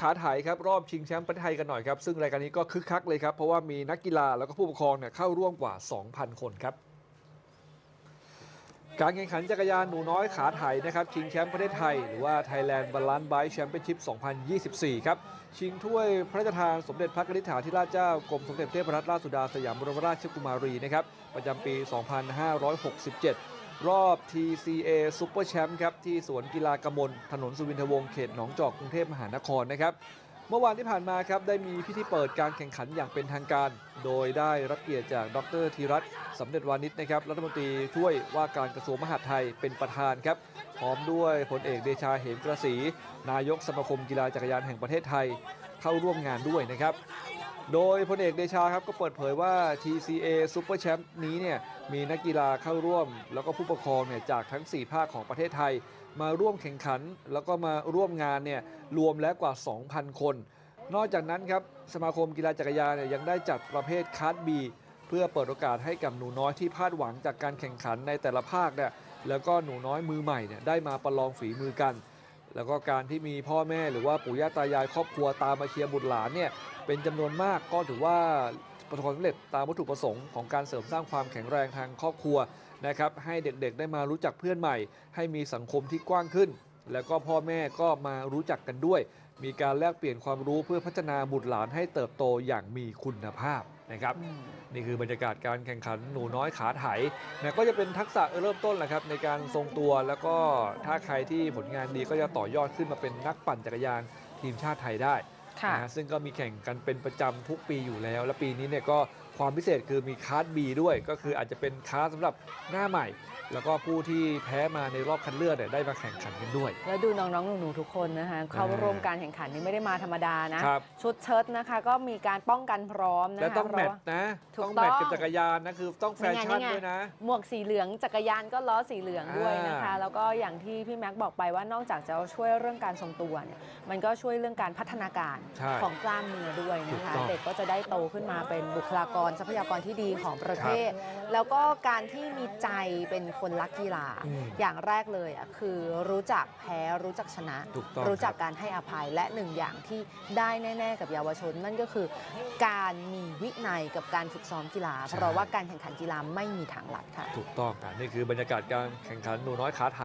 ขาไถครับรอบชิงแชมป์ประเทศไทยกันหน่อยครับ ซึ่งรายการนี้ก็คึกคักเลยครับ เพราะว่ามีนักกีฬาแล้วก็ผู้ปกครองเนี่ยเข้าร่วมกว่า 2,000 คนครับ การแข่งขันจักรยานหนูน้อยขาไถนะครับ ชิงแชมป์ประเทศไทย หรือว่า Thailand Balance Bike Championship 2024 ครับ ชิงถ้วยพระราชทานสมเด็จพระกนิษฐาธิราชเจ้ากรมสมเด็จพระเทพรัตนราชสุดาสยามบรมราชกุมารีนะครับประจำปี 2567 รอบ TCA Super Champ ครับที่สวนกีฬากมล ถนนสุวินทวงศ์เขตหนองจอกกรุงเทพมหานครนะครับ เมื่อวานที่ผ่านมาครับได้มีพิธีเปิดการแข่งขันอย่างเป็นทางการ โดยได้รับเกียรติจากดรธีรัตน์สำเร็จวานิชนะครับรัฐมนตรีช่วยว่าการกระทรวงมหาดไทยเป็นประธานครับ พร้อมด้วยพลเอกเดชาเหมกระสี นายกสมาคมกีฬาจักรยานแห่งประเทศไทยเข้าร่วมงานด้วยนะครับ โดยพลเอกเดชาครับก็เปิดเผยว่า TCA Super Champ นี้เนี่ยมีนักกีฬาเข้าร่วม แล้วก็ผู้ปกครองเนี่ยจากทั้ง 4 ภาคของประเทศไทย มาร่วมแข่งขัน แล้วก็มาร่วมงานเนี่ยรวมแล้วกว่า 2,000 คน นอกจากนั้นครับสมาคมกีฬาจักรยานเนี่ยยังได้จัดประเภทคาร์ดบีเพื่อเปิดโอกาสให้กับหนูน้อยที่พลาดหวังจากการแข่งขันในแต่ละภาคเนี่ยแล้วก็หนูน้อยมือใหม่เนี่ยได้มาประลองฝีมือกัน แล้วก็การที่มีพ่อแม่หรือว่าปู่ย่าตายายครอบครัวตามมาเชียร์บุตรหลานเนี่ยเป็นจำนวนมากก็ถือว่าประสบความสำเร็จตามวัตถุประสงค์ของการเสริมสร้างความแข็งแรงทางครอบครัวนะครับให้เด็กๆได้มารู้จักเพื่อนใหม่ ให้มีสังคมที่กว้างขึ้น แล้วก็พ่อแม่ก็มารู้จักกันด้วย มีการแลกเปลี่ยนความรู้เพื่อพัฒนาบุตรหลานให้เติบโตอย่างมีคุณภาพนะครับ นี่คือบรรยากาศการแข่งขันหนูน้อยขาไถนะก็จะเป็นทักษะเริ่มต้นแหละครับในการทรงตัวแล้วก็ถ้าใครที่ผลงานดีก็จะต่อยอดขึ้นมาเป็นนักปั่นจักรยานทีมชาติไทยได้ค่ะนะฮะซึ่งก็มีแข่งกันเป็นประจำทุกปีอยู่แล้ว และปีนี้เนี่ยก็ ความพิเศษคือมีคาร์ดบีด้วย ก็คืออาจจะเป็นคาร์ดสำหรับหน้าใหม่ แล้วก็ผู้ที่แพ้มาในรอบคัดเลือกเนี่ยได้มาแข่งขันกันด้วย แล้วดูน้องๆหนูๆทุกคนนะคะเข้าร่วมการแข่งขันนี้ไม่ได้มาธรรมดานะ ครับ ชุดเชิ้ตนะคะ ก็มีการป้องกันพร้อมนะคะและต้องเพแมราะทว่านะถูกต้องแมทต้องกับจักรยานนะ คือต้องแฟชั่นนี่ไงด้วยนะ หมวกสีเหลืองจักรยานก็ล้อสีเหลืองด้วยนะคะ อ่า แล้วก็อย่างที่พี่แม็กซ์บอกไปว่านอกจากจะช่วยเรื่องการทรงตัวเนี่ยมันก็ช่วยเรื่องการพัฒนาการใช่ ของกล้ามเนื้อด้วยนะคะ ถูกต้อง เด็กก็จะได้โตขึ้นมาเป็นบุคลากรทรัพยากรที่ดีของประเทศ แล้วก็การที่มีใจเป็นคนรักกีฬาอืมอย่างแรกเลยอะคือรู้จักแพ้รู้จักชนะ ถูกต้องรู้จักครับการให้อภัยและหนึ่งอย่างที่ได้แน่ ๆ กับเยาวชน นั่นก็คือการมีวินัยกับการฝึกซ้อมกีฬาเพราะว่าการแข่งขันกีฬาไม่มีทางลัดค่ะ ถูกต้องอะนี่คือบรรยากาศการแข่งขันหนูน้อยขาไถ